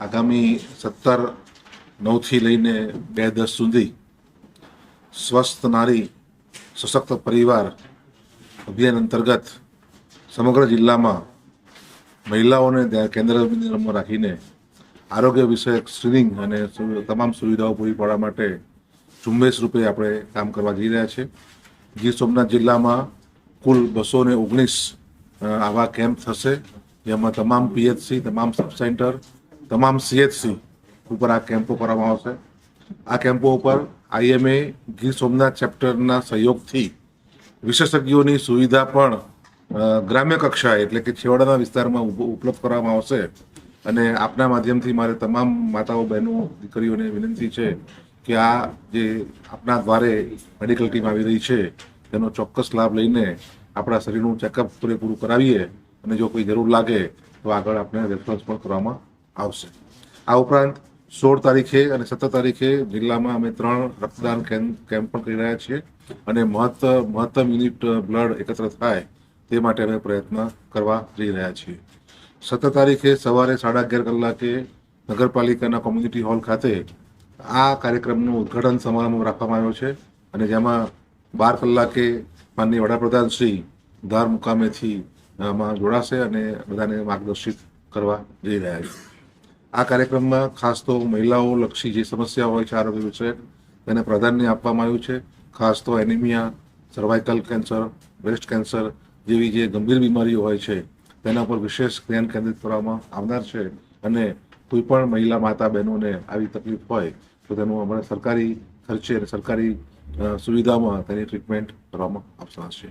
આગામી સત્તર નવથી લઈને બે દસ સુધી સ્વસ્થ નારી, સશક્ત પરિવાર અભિયાન અંતર્ગત સમગ્ર જિલ્લામાં મહિલાઓને કેન્દ્ર બિંદુમાં રાખીને આરોગ્ય વિષયક સ્ક્રીનિંગ અને તમામ સુવિધાઓ પૂરી પાડવા માટે ઝુંબેશ રૂપે આપણે કામ કરવા જઈ રહ્યા છીએ. ગીર સોમનાથ જિલ્લામાં કુલ બસો ને ઓગણીસ આવા કેમ્પ થશે. જેમાં તમામ પીએચસી, તમામ સબ સેન્ટર તમામ સીએચસી ઉપર આ કેમ્પો કરવામાં આવશે. આ કેમ્પો ઉપર આઈએમએ ગીર સોમનાથ ચેપ્ટરના સહયોગથી વિશેષજ્ઞોની સુવિધા પણ ગ્રામ્ય કક્ષાએ એટલે કે છેવાડાના વિસ્તારમાં ઉપ- ઉપલબ્ધ કરવામાં આવશે. અને આપના માધ્યમથી મારે તમામ માતાઓ, બહેનો, દીકરીઓને વિનંતી છે કે આ જે આપના દ્વારે મેડિકલ ટીમ આવી રહી છે, તેનો ચોક્કસ લાભ લઈને આપણા શરીરનું ચેકઅપ પૂરેપૂરું કરાવીએ. અને જો કોઈ જરૂર લાગે તો આગળ આપણે રેફરન્સ પણ કરવામાં આવશે. આ ઉપરાંત સોળ તારીખે અને સત્તર તારીખે જિલ્લામાં અમે ત્રણ રક્તદાન કેમ્પ પણ કરી રહ્યા છીએ અને મહત્ત, મહત્તમ યુનિટ બ્લડ એકત્ર થાય તે માટે અમે પ્રયત્ન કરવા જઈ રહ્યા છીએ. સત્તર તારીખે સવારે સાડા અગિયાર કલાકે નગરપાલિકાના કોમ્યુનિટી હોલ ખાતે આ કાર્યક્રમનું ઉદ્ઘાટન સમારંભ રાખવામાં આવ્યો છે અને જેમાં બાર કલાકે માનનીય વડાપ્રધાન શ્રી ધાર મુકામેથી જોડાશે અને બધાને માર્ગદર્શિત કરવા જઈ રહ્યા છે. આ કાર્યક્રમમાં ખાસ તો મહિલાઓ લક્ષી જે સમસ્યા હોય છે, આરોગ્ય વિષયક, તેને પ્રાધાન્ય આપવામાં આવ્યું છે. ખાસ તો anaemia cervical cancer breast cancer જેવી જે ગંભીર બીમારીઓ હોય છે, તેના પર વિશેષ ધ્યાન કેન્દ્રિત કરવામાં આવનાર છે. અને કોઈ પણ મહિલા માતા બહેનોને આવી તકલીફ હોય, તો તેનું અમારે સરકારી ખર્ચે અને સરકારી સુવિધામાં તેની ટ્રીટમેન્ટ કરવામાં આવશે.